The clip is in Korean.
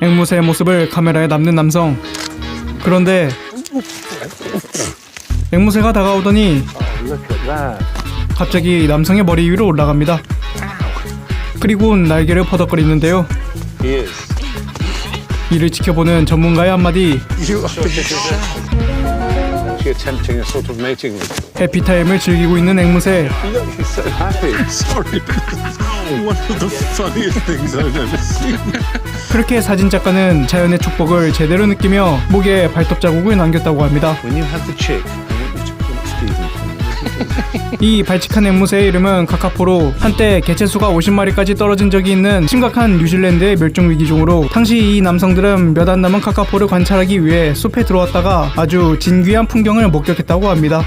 앵무새의 모습을 카메라에 남는 남성. 그런데 앵무새가 다가오더니. 갑자기 남성의 머리 위로 올라갑니다. 그리고 날개를 퍼덕거리는데요. 이를 지켜보는 전문가의 한마디 해피타임을 즐기고 있는 앵무새. Look, he's so happy. Sorry, one of the funniest things I've ever seen. 그렇게 사진 작가는 자연의 축복을 제대로 느끼며 목에 발톱 자국을 남겼다고 합니다. 이 발칙한 앵무새의 이름은 카카포로 한때 개체수가 50마리까지 떨어진 적이 있는 심각한 뉴질랜드의 멸종 위기종으로 당시 이 남성들은 몇 안 남은 카카포를 관찰하기 위해 숲에 들어왔다가 아주 진귀한 풍경을 목격했다고 합니다.